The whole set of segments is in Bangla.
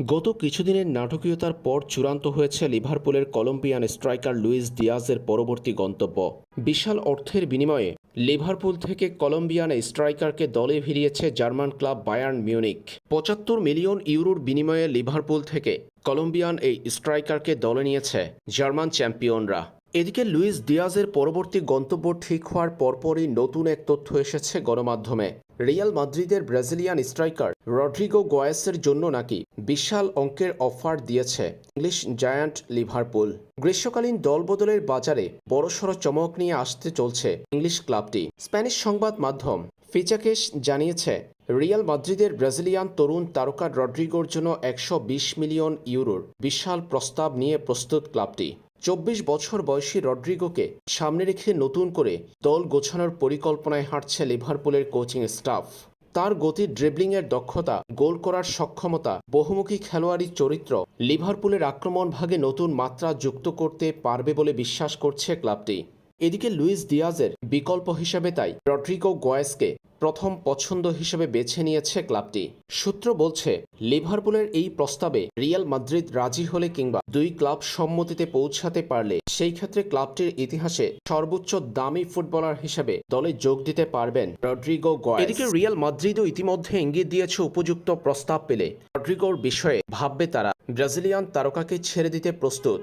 গত কিছুদিনের নাটকীয়তার পর চূড়ান্ত হয়েছে লিভারপুলের কলম্বিয়ান স্ট্রাইকার লুইস দিয়াজের পরবর্তী গন্তব্য। বিশাল অর্থের বিনিময়ে লিভারপুল থেকে কলম্বিয়ান স্ট্রাইকারকে দলে ভিড়িয়েছে জার্মান ক্লাব বায়ার্ন মিউনিক পঁচাত্তর মিলিয়ন ইউরোর বিনিময়ে লিভারপুল থেকে কলম্বিয়ান এই স্ট্রাইকারকে দলে নিয়েছে জার্মান চ্যাম্পিয়নরা। এদিকে লুইস দিয়াজের পরবর্তী গন্তব্য ঠিক হওয়ার পরপরই নতুন এক তথ্য এসেছে গণমাধ্যমে। রিয়াল মাদ্রিদের ব্রাজিলিয়ান স্ট্রাইকার রড্রিগো গোয়েসের জন্য নাকি বিশাল অঙ্কের অফার দিয়েছে ইংলিশ জায়ান্ট লিভারপুল। গ্রীষ্মকালীন দলবদলের বাজারে বড়সড় চমক নিয়ে আসতে চলছে ইংলিশ ক্লাবটি। স্প্যানিশ সংবাদ মাধ্যম ফিচাকেশ জানিয়েছে, রিয়াল মাদ্রিদের ব্রাজিলিয়ান তরুণ তারকা রড্রিগোর জন্য একশো বিশ মিলিয়ন ইউরোর বিশাল প্রস্তাব নিয়ে প্রস্তুত ক্লাবটি। চব্বিশ বছর বয়সী রড্রিগোকে সামনে রেখে নতুন করে দল গোছানোর পরিকল্পনায় হাঁটছে লিভারপুলের কোচিং স্টাফ। তার গতি ড্রিবলিংয়ের দক্ষতা, গোল করার সক্ষমতা, বহুমুখী খেলোয়াড়ি চরিত্র লিভারপুলের আক্রমণ ভাগে নতুন মাত্রা যুক্ত করতে পারবে বলে বিশ্বাস করছে ক্লাবটি। এদিকে লুইস দিয়াজের বিকল্প হিসেবে তাই রড্রিগো গোয়েসকে প্রথম পছন্দ হিসেবে বেছে নিয়েছে ক্লাবটি। সূত্র বলছে, লিভারপুলের এই প্রস্তাবে রিয়াল মাদ্রিদ রাজি হলে কিংবা দুই ক্লাব সম্মতিতে পৌঁছাতে পারলে সেই ক্ষেত্রে ক্লাবটির ইতিহাসে সর্বোচ্চ দামি ফুটবলার হিসেবে দলে যোগ দিতে পারবেন রড্রিগো গোয়েস এদিকে রিয়াল মাদ্রিদও ইতিমধ্যে ইঙ্গিত দিয়েছে উপযুক্ত প্রস্তাব পেলে। রড্রিগোর বিষয়ে ভাববে তারা। ব্রাজিলিয়ান তারকাকে ছেড়ে দিতে প্রস্তুত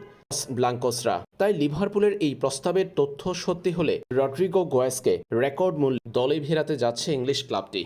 ব্লাঙ্কোসরা। তাই লিভারপুলের এই প্রস্তাবের তথ্য সত্যি হলে রড্রিগো গোয়েসকে রেকর্ড মূল্য দলে ভেরাতে যাচ্ছে ইংলিশ ক্লাবটি।